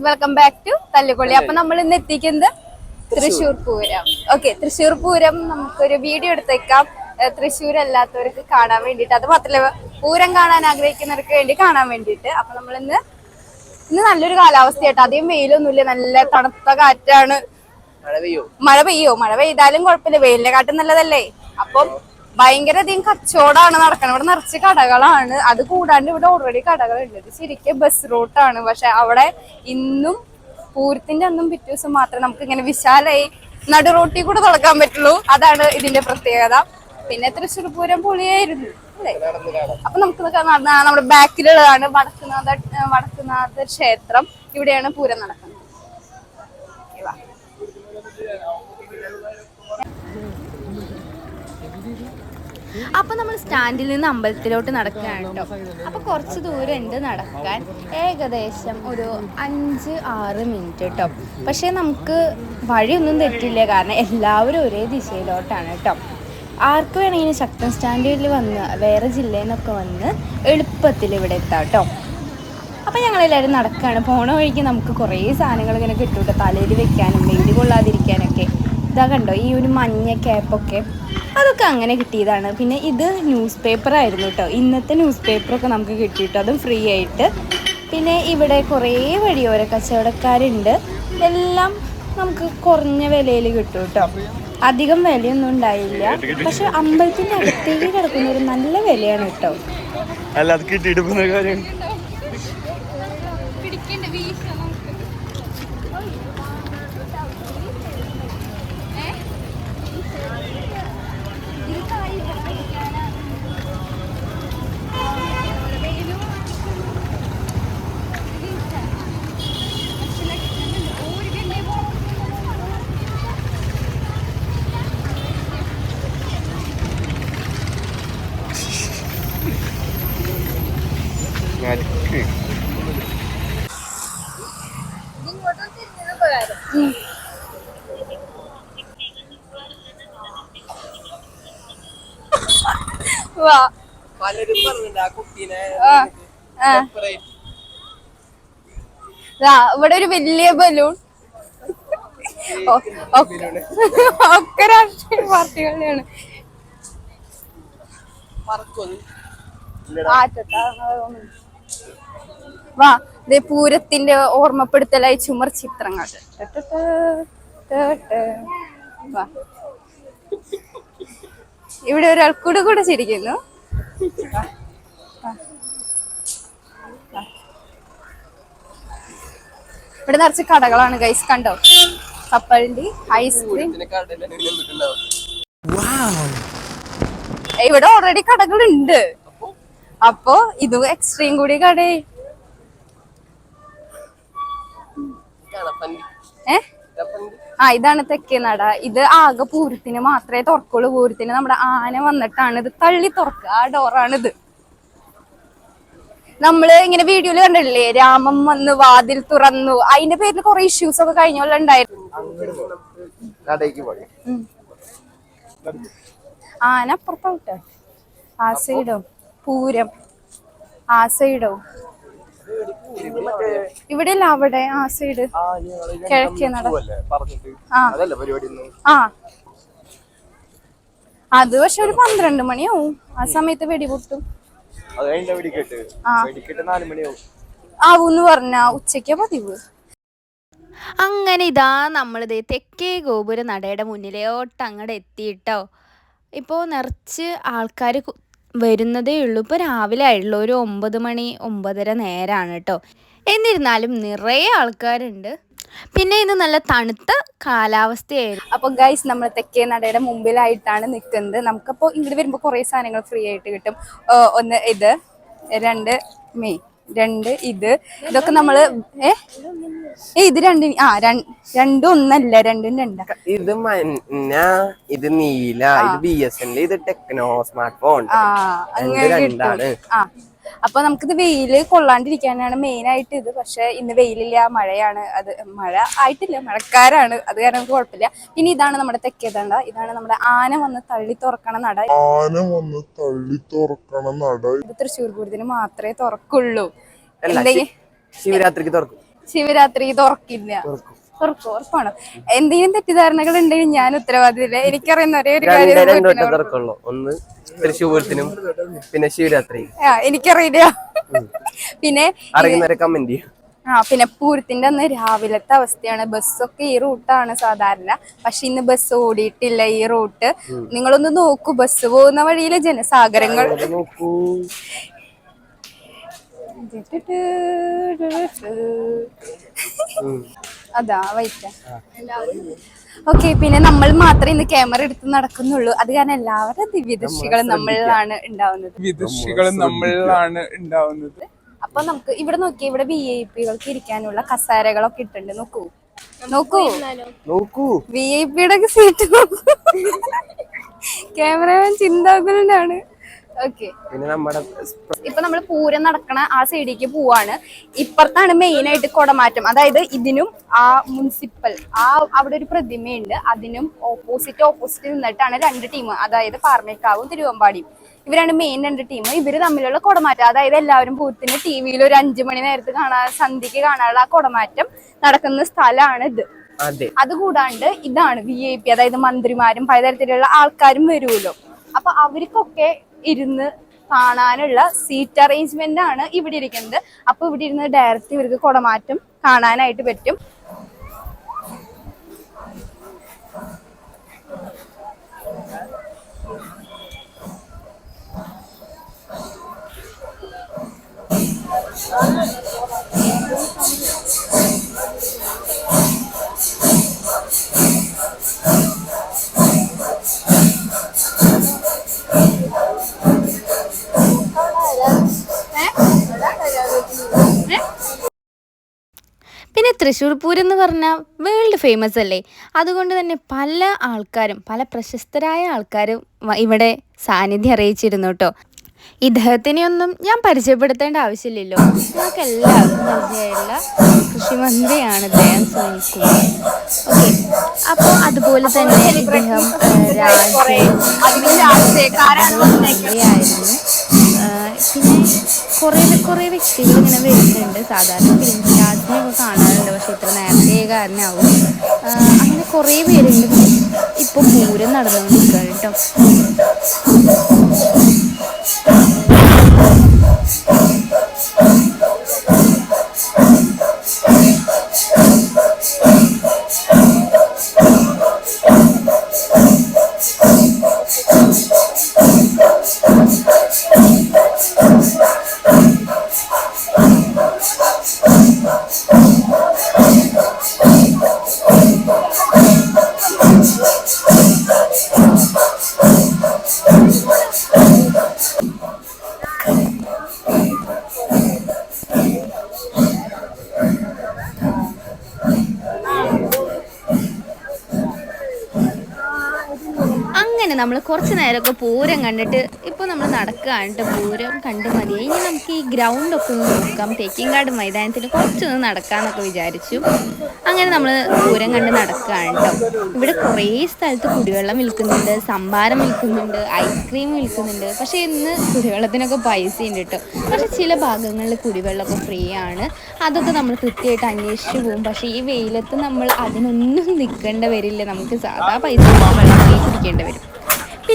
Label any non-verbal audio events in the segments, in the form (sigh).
Guys welcome back to തല്ലുകൊള്ളി. അപ്പൊ നമ്മൾ ഇന്ന് എത്തിക്കുന്നത് തൃശ്ശൂർ പൂരം. ഓക്കെ തൃശ്ശൂർ പൂരം നമുക്കൊരു വീഡിയോ എടുത്തേക്കാം. തൃശൂർ തൃശ്ശൂർ അല്ലാത്തവർക്ക് കാണാൻ വേണ്ടിയിട്ട്. അത് മാത്രമല്ല പൂരം കാണാൻ ആഗ്രഹിക്കുന്നവർക്ക് വേണ്ടി കാണാൻ വേണ്ടിയിട്ട്. അപ്പൊ നമ്മൾ ഇന്ന് ഇന്ന് നല്ലൊരു കാലാവസ്ഥയായിട്ട് അധികം വെയിലൊന്നുമില്ല. നല്ല തണുത്ത കാറ്റാണ്. മഴ പെയ്യോ? മഴ പെയ്യോ? മഴ പെയ്താലും കുഴപ്പമില്ല. വെയിലിനെ കാട്ടും നല്ലതല്ലേ? അപ്പം ഭയങ്കര അധികം കച്ചവടമാണ് നടക്കുന്നത് ഇവിടെ നിറച്ച് കടകളാണ്. അത് കൂടാണ്ട് ഇവിടെ ഓൾറെഡി കടകളുണ്ട്. ഇത് ശരിക്കും ബസ് റൂട്ടാണ് പക്ഷെ അവിടെ ഇന്നും പൂരത്തിന്റെ അന്നും പിറ്റേ ദിവസം മാത്രമേ നമുക്ക് ഇങ്ങനെ വിശാലായി നടു റോട്ടിൽ കൂടെ തുടക്കാൻ പറ്റുള്ളൂ. അതാണ് ഇതിന്റെ പ്രത്യേകത. പിന്നെ തൃശ്ശൂർ പൂരം പൊളിയായിരുന്നു അല്ലേ? അപ്പൊ നമുക്ക് നമ്മുടെ ബാക്കിലുള്ളതാണ് വടക്കുനാഥ വടക്കുനാഥ ക്ഷേത്രം. ഇവിടെയാണ് പൂരം നടക്കുന്നത്. അപ്പൊ നമ്മൾ സ്റ്റാൻഡിൽ നിന്ന് അമ്പലത്തിലോട്ട് നടക്കുകയാണ് കേട്ടോ. അപ്പൊ കുറച്ച് ദൂരം ഉണ്ട് നടക്കാൻ. ഏകദേശം ഒരു അഞ്ച് ആറ് മിനിറ്റ് കേട്ടോ. പക്ഷെ നമുക്ക് വഴിയൊന്നും തെറ്റില്ല. കാരണം എല്ലാവരും ഒരേ ദിശയിലോട്ടാണ് കേട്ടോ. ആർക്ക് വേണമെങ്കിലും ശക്തൻ സ്റ്റാൻഡിൽ വന്ന് വേറെ ജില്ലയിൽ നിന്നൊക്കെ വന്ന് എളുപ്പത്തിൽ ഇവിടെ എത്താം കേട്ടോ. അപ്പം ഞങ്ങളെല്ലാവരും നടക്കുകയാണ്. പോണ വഴിക്ക് നമുക്ക് കുറേ സാധനങ്ങൾ ഇങ്ങനെ കിട്ടും കേട്ടോ. തലയിൽ വെക്കാനും വെയിൽ കൊള്ളാതിരിക്കാനൊക്കെ. ഇതാ കണ്ടോ ഈ ഒരു മഞ്ഞ ക്യാപ്പൊക്കെ. അതൊക്കെ അങ്ങനെ കിട്ടിയതാണ്. പിന്നെ ഇത് ന്യൂസ് പേപ്പർ ആയിരുന്നു കേട്ടോ. ഇന്നത്തെ ന്യൂസ് പേപ്പറൊക്കെ നമുക്ക് കിട്ടി കേട്ടോ അതും ഫ്രീ ആയിട്ട്. പിന്നെ ഇവിടെ കുറേ വഴിയോര കച്ചവടക്കാരുണ്ട്. എല്ലാം നമുക്ക് കുറഞ്ഞ വിലയിൽ കിട്ടും കേട്ടോ. അധികം വിലയൊന്നും ഉണ്ടായില്ല. പക്ഷെ അമ്പലത്തിന്റെ അകത്തേക്ക് കിടക്കുന്ന ഒരു നല്ല വിലയാണ് കേട്ടോ. അല്ല അത് പോകുന്ന കാര്യം നടുക്ക് വാ പലരും പറഞ്ഞിട്ടുണ്ട് ആ കുട്ടീനെ ഇവിടെ ഒരു വലിയ ബലൂൺ. ഒക്കെ രാഷ്ട്രീയ പാർട്ടികളുടെയാണ്. പറക്കും അത്. ആറ്റത്താ. വാ ദേ പൂരത്തിന്റെ ഓർമ്മപ്പെടുത്തലായി ചുമർ ചിത്രങ്ങൾ. വാ. ഇവിടെ ഒരാൾ കൂടെ കൂടെ ചിരിക്കുന്നു. ഇവിടെ നിറച്ച് കടകളാണ് ഗൈസ് കണ്ടോ കപ്പലിന്റെ ഐസ്ക്രീം. ഇവിടെ ഓൾറെഡി കടകളുണ്ട് അപ്പോ ഇത് എക്സ്ട്രീം കൂടി കട ഏ. ആ ഇതാണ് തെക്കേ നട ഇത് ആകെ പൂരത്തിന് മാത്രമേ തുറക്കുള്ളൂ. പൂരത്തിന് നമ്മുടെ ആന വന്നിട്ടാണ് ഇത് തള്ളി തുറക്കുക. ആ ഡോറാണിത്. നമ്മൾ ഇങ്ങനെ വീഡിയോയിൽ കണ്ടില്ലേ രാമം വന്ന് വാതിൽ തുറന്നു. അതിന്റെ പേരിൽ കുറെ ഇഷ്യൂസ് ഒക്കെ കഴിഞ്ഞ പോലെ ഉണ്ടായിരുന്നു. ആന അപ്പുറത്തോട്ടെ. ആ സൈഡോ പൂരം. ആ സൈഡോ ഇവിടെ അല്ല അവിടെ? ആ സൈഡ്. കിഴക്കേ നട. ആ. അത് പക്ഷെ ഒരു പന്ത്രണ്ട് മണിയാവും. ആ സമയത്ത് വെടിപൊട്ടും പൊട്ടും. ആവൂന്ന് പറഞ്ഞ ഉച്ചയ്ക്ക് പതിവ്. അങ്ങനെ ഇതാ നമ്മളിത് തെക്കേ ഗോപുര നടയുടെ മുന്നിലോട്ട് അങ്ങോട്ട് എത്തിയിട്ടോ. ഇപ്പോൾ നിറച്ച് ആൾക്കാർ വരുന്നതേ ഉള്ളൂ. ഇപ്പോൾ രാവിലെ ആയിട്ടുള്ളൂ. ഒരു ഒമ്പത് മണി ഒമ്പതര നേരമാണ് കേട്ടോ എന്നിരുന്നാലും നിറയെ ആൾക്കാരുണ്ട്. പിന്നെ ഇത് നല്ല തണുത്ത കാലാവസ്ഥയായിരുന്നു. അപ്പോൾ ഗൈസ് നമ്മൾ തെക്കേ നടയുടെ മുമ്പിലായിട്ടാണ് നിൽക്കുന്നത് നമുക്കപ്പോൾ ഇവിടെ വരുമ്പോൾ കുറേ സാധനങ്ങൾ ഫ്രീ ആയിട്ട് കിട്ടും. ഒന്ന് ഇത് രണ്ട് മേ. രണ്ട് ഇത്. ഇതൊക്കെ നമ്മൾ ഏ? ഏ, ഇത് രണ്ട് ആ രണ്ട് ഒന്നല്ല രണ്ടും രണ്ടാ. ഇത് മഞ്ഞ ഇത് നീല ഇത് ബി എസ് എൻ ഇത് ടെക്നോ സ്മാർട്ട് ഫോൺ ആ അങ്ങനെ കിട്ടും. ആ. അപ്പൊ നമുക്കിത് വെയിൽ കൊള്ളാണ്ടിരിക്കാനാണ് മെയിൻ ആയിട്ട് ഇത്. പക്ഷെ ഇന്ന് വെയിലില്ല മഴയാണ്. അത് മഴ ആയിട്ടില്ല മഴക്കാരാണ്. അത് കാരണം നമുക്ക് കുഴപ്പമില്ല. പിന്നെ ഇതാണ് നമ്മുടെ തെക്കേതണ്ട. ഇതാണ് നമ്മുടെ ആന വന്ന് തള്ളി തുറക്കണ നട. ആന വന്ന് തള്ളി തുറക്കണ നട. ഇത് തൃശ്ശൂർ പൂരത്തിന് മാത്രമേ തുറക്കുള്ളൂ. എന്തെങ്കിലും ശിവരാത്രിക്ക് തുറക്കും. ശിവരാത്രി തുറക്കില്ല. തുറക്കും ഉറപ്പാണ്. എന്തെങ്കിലും തെറ്റിദ്ധാരണകൾ ഉണ്ടെങ്കിൽ ഞാൻ ഉത്തരവാദിയില്ല എനിക്കറിയുന്ന ഒരേ ഒരു കാര്യം ഒന്ന് തൃശ്ശൂർ പൂരത്തിനും പിന്നെ ശിവരാത്രി. എനിക്കറിയില്ല. പിന്നെ അറിയുന്നവരെ കമന്റ് ചെയ്യും. ആ പിന്നെ പൂരത്തിന്റെ അന്ന് രാവിലത്തെ അവസ്ഥയാണ്. ബസ്സൊക്കെ ഈ റൂട്ടാണ് സാധാരണ. പക്ഷെ ഇന്ന് ബസ് ഓടിയിട്ടില്ല ഈ റൂട്ട് നിങ്ങളൊന്ന് നോക്കൂ. ബസ് പോകുന്ന വഴിയിലെ ജനസാഗരങ്ങൾ. നോക്കൂ. അതാ വൈറ്റ. ഓക്കെ പിന്നെ നമ്മൾ മാത്രമേ ഇന്ന് ക്യാമറ എടുത്ത് നടക്കുന്നുള്ളൂ. അത് കാരണം എല്ലാവരുടെ ദിവ്യദൃഷ്ടികളും നമ്മളിലാണ് ഉണ്ടാവുന്നത്. വിദുഷികളും നമ്മളിലാണ് ഉണ്ടാവുന്നത്. അപ്പൊ നമുക്ക് ഇവിടെ നോക്കി ഇവിടെ വി ഐ പികൾക്ക് ഇരിക്കാനുള്ള കസേരകളൊക്കെ ഇട്ടുണ്ട് നോക്കൂ. നോക്കൂ. നോക്കൂ. വി ഐ പിയുടെ സീറ്റ് നോക്കൂ. (laughs) ക്യാമറമാൻ ചിന്താകുലനാണ്. ഓക്കെ പിന്നെ നമ്മുടെ ഇപ്പൊ നമ്മൾ പൂരം നടക്കണ ആ സൈഡിലേക്ക് പോവാണ്. ഇപ്പറത്താണ് മെയിൻ ആയിട്ട് കുടമാറ്റം. അതായത് ഇതിനും ആ മുനിസിപ്പൽ ആ അവിടെ ഒരു പ്രതിമയുണ്ട്. അതിനും ഓപ്പോസിറ്റ് ഓപ്പോസിറ്റ് നിന്നിട്ടാണ് രണ്ട് ടീം അതായത് പാർമേക്കാവും തിരുവമ്പാടിയും. ഇവരാണ് മെയിൻ രണ്ട് ടീം ഇവർ തമ്മിലുള്ള കുടമാറ്റം അതായത് എല്ലാവരും പൂരത്തിന് ടി വിയിൽ ഒരു അഞ്ചു മണി നേരത്ത് കാണാൻ സന്ധ്യക്ക് കാണാനുള്ള ആ കുടമാറ്റം നടക്കുന്ന സ്ഥലമാണ് ഇത് അതെ. അതുകൂടാണ്ട് ഇതാണ് വി ഐ പി അതായത് മന്ത്രിമാരും പലതരത്തിലുള്ള ആൾക്കാരും വരുമല്ലോ. അപ്പൊ അവർക്കൊക്കെ ഇരുന്ന് കാണാനുള്ള സീറ്റ് അറേഞ്ച്മെന്റ് ആണ് ഇവിടെ ഇരിക്കുന്നത്. അപ്പൊ ഇവിടെ ഇരുന്ന് ഡയറക്റ്റ് ഇവർക്ക് കുടമാറ്റം കാണാനായിട്ട് പറ്റും. പിന്നെ തൃശ്ശൂർ പൂരം എന്ന് പറഞ്ഞാൽ വേൾഡ് ഫേമസ് അല്ലേ? അതുകൊണ്ട് തന്നെ പല ആൾക്കാരും പല പ്രശസ്തരായ ആൾക്കാരും ഇവിടെ സാന്നിധ്യം അറിയിച്ചിരുന്നു കേട്ടോ. ഇദ്ദേഹത്തിനെയൊന്നും ഞാൻ പരിചയപ്പെടുത്തേണ്ട ആവശ്യമില്ലല്ലോ. നമുക്കെല്ലാവർക്കും എല്ലാവർക്കും പരിചയമുള്ള കൃഷിമന്ത്രിയാണ് ഇദ്ദേഹം സുനിൽകുമാർ. ഓക്കെ. അപ്പോൾ അതുപോലെ തന്നെ ഇദ്ദേഹം വന്നേക്കുന്നത് മന്ത്രിയായിരുന്നു. പിന്നെ കുറേ കുറേ വ്യക്തികൾ ഇങ്ങനെ വരുന്നുണ്ട്. സാധാരണ ഫിലിം സ്റ്റാർസിനെയൊക്കെ കാണാറുണ്ട്. പക്ഷേ ഇത്ര നേരത്തെ ആഹ് അങ്ങനെ കുറേ പേരുണ്ട്. ഇപ്പോൾ പൂരം നടന്നുകൊണ്ടിരിക്കുകയാണ് കേട്ടോ. അങ്ങനെ നമ്മൾ കുറച്ച് നേരമൊക്കെ പൂരം കണ്ടിട്ട് ഇപ്പോൾ നമ്മൾ നടക്കുകയാണ് പൂരം കണ്ട് മതിയായി ഇനി നമുക്ക് ഈ ഗ്രൗണ്ടൊക്കെ ഒന്ന് നോക്കാം. തേക്കിങ്കാട് മൈതാനത്തിൽ കുറച്ചൊന്ന് നടക്കാമെന്നൊക്കെ വിചാരിച്ചു. അങ്ങനെ നമ്മൾ പൂരം കണ്ട് നടക്കുകയാണ് ഇവിടെ കുറേ സ്ഥലത്ത് കുടിവെള്ളം വിൽക്കുന്നുണ്ട് സംഭാരം വിൽക്കുന്നുണ്ട് ഐസ്ക്രീം വിൽക്കുന്നുണ്ട്. പക്ഷേ ഇന്ന് കുടിവെള്ളത്തിനൊക്കെ പൈസ ഉണ്ട് കേട്ടോ പക്ഷേ ചില ഭാഗങ്ങളിൽ കുടിവെള്ളമൊക്കെ ഫ്രീ ആണ്. അതൊക്കെ നമ്മൾ കൃത്യമായിട്ട് അന്വേഷിച്ച് പോകും. പക്ഷേ ഈ വെയിലത്ത് നമ്മൾ അതിനൊന്നും നിൽക്കേണ്ട വരില്ല. നമുക്ക് സാധാ പൈസ വെള്ളം കുടിക്കേണ്ടി വരും.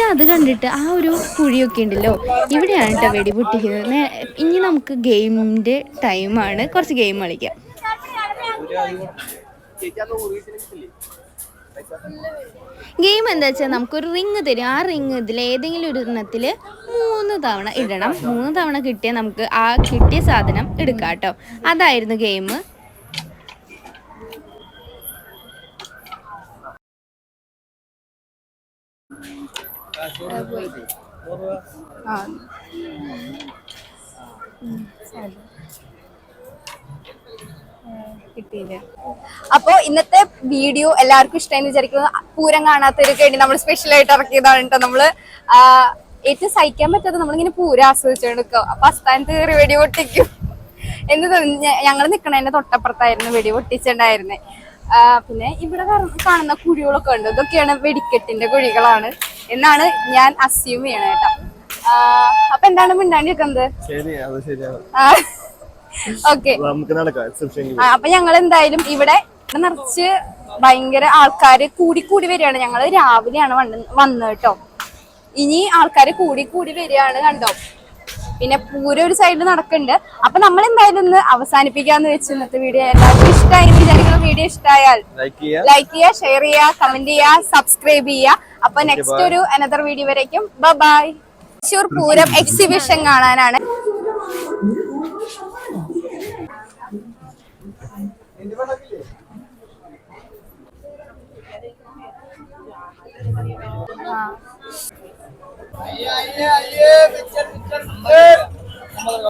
പിന്നെ അത് കണ്ടിട്ട് ആ ഒരു കുഴിയൊക്കെ ഉണ്ടല്ലോ. ഇവിടെയാണ് കേട്ടോ വെടി പൊട്ടിക്കുന്നത് ഇനി നമുക്ക് ഗെയിമിന്റെ ടൈമാണ് കുറച്ച് ഗെയിം കളിക്കാം. ഗെയിം എന്താ വെച്ചാൽ നമുക്കൊരു റിങ് തരും. ആ റിങ് ഇതിൽ ഏതെങ്കിലും ഒരു എണ്ണത്തിൽ മൂന്ന് തവണ ഇടണം. മൂന്ന് തവണ കിട്ടിയാൽ നമുക്ക് ആ കിട്ടിയ സാധനം എടുക്കാം അതായിരുന്നു ഗെയിം ആ കിട്ടിയില്ല. അപ്പൊ ഇന്നത്തെ വീഡിയോ എല്ലാവർക്കും ഇഷ്ടമായി വിചാരിക്കുന്നു. പൂരം കാണാത്തവർക്ക് വേണ്ടി നമ്മൾ സ്പെഷ്യൽ ആയിട്ട് ഇറക്കിയതാണ് കേട്ടോ നമ്മൾ. ഏറ്റവും സഹിക്കാൻ പറ്റാതെ നമ്മളിങ്ങനെ പൂരം ആസ്വദിച്ചെടുക്കും അപ്പൊ അസ്ഥാനത്ത് കയറി വെടി പൊട്ടിക്കും. എന്ന് ഞങ്ങൾ നിക്കണതിന്റെ തൊട്ടപ്പുറത്തായിരുന്നു വെടി പൊട്ടിച്ചിട്ടുണ്ടായിരുന്നേ പിന്നെ ഇവിടെ കാണ- കാണുന്ന കുഴികളൊക്കെ ഉണ്ട്. ഇതൊക്കെയാണ് വെടിക്കെട്ടിന്റെ കുഴികളാണ്. എന്നാണ് ഞാൻ അസ്യൂം ചെയ്യണത് കേട്ടോ. അപ്പൊ എന്താണ് മിണ്ടാണ്ടി വെക്കുന്നത് ഓക്കെ അപ്പൊ ഞങ്ങൾ എന്തായാലും ഇവിടെ ഇവിടെ നിറച്ച് ഭയങ്കര ആൾക്കാര് കൂടി കൂടി വരികയാണ്. ഞങ്ങൾ രാവിലെയാണ് വന്ന് വന്നത് കേട്ടോ. ഇനി ആൾക്കാര് കൂടി കൂടി വരികയാണ് കണ്ടോ? പിന്നെ പൂരം ഒരു സൈഡിൽ നടക്കുന്നുണ്ട് അപ്പൊ നമ്മൾ എന്തായാലും ഒന്ന് അവസാനിപ്പിക്കാന്ന് വെച്ച് ഇന്നത്തെ വീഡിയോ എല്ലാവർക്കും ഇഷ്ടമായി വിചാരിക്കുന്ന. വീഡിയോ ഇഷ്ടമായാൽ ലൈക്ക് ചെയ്യുക. ഷെയർ ചെയ്യുക കമന്റ് ചെയ്യുക സബ്സ്ക്രൈബ് ചെയ്യുക അപ്പൊ നെക്സ്റ്റ് ഒരു അനദർ വീഡിയോ വരേക്കും. ബൈ തൃശൂർ പൂരം എക്സിബിഷൻ കാണാനാണ്. ആ. ஐயே ஐயே ஐயே மிச்சர் மிச்சர் மிச்சர்